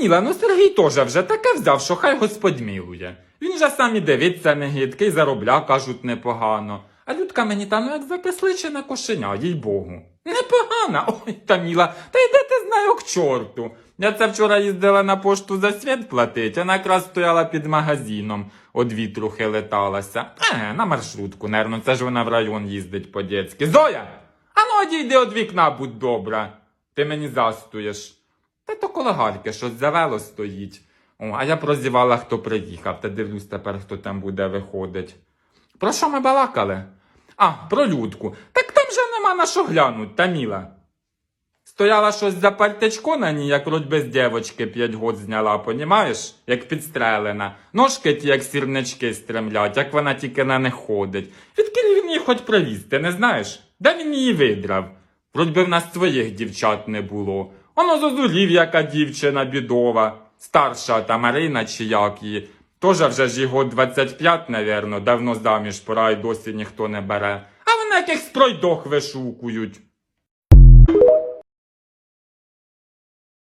Міла, ну Сергій теж вже таке взяв, що хай Господь милує. Він же сам і дивиться не гидкий, заробля, кажуть, непогано. А Людка мені та ну як закисличене кошеня, їй Богу. Непогана, ой, та Міла, та йде ти знаю к чорту. Я це вчора їздила на пошту за світ платить, вона якраз стояла під магазином, од вітру хилеталася. Е, на маршрутку, нервно, це ж вона в район їздить по-дєцьки. Зоя! А ну одійди од вікна, будь добра. Ти мені застуєш. Та то коло гальки щось завело стоїть. О, а я прозівала, хто приїхав, та дивлюсь тепер, хто там буде виходить. Про що ми балакали? А, про людку. Так там же нема на що глянуть, Таміла. Стояла щось за пальтечко на ній, як вроді без дівочки п'ять год зняла, понімаєш? Як підстрелена. Ножки ті, як сірнички стремлять, як вона тільки на них ходить. Відкіль він її хоч привіз, ти не знаєш? Де він її видрав? Вроді би в нас своїх дівчат не було. Воно зозулів, яка дівчина бідова. Старша та Марина чи як її. Тоже вже ж його 25, навірно, давно заміж пора й досі ніхто не бере. А вони яких спройдох вишукують.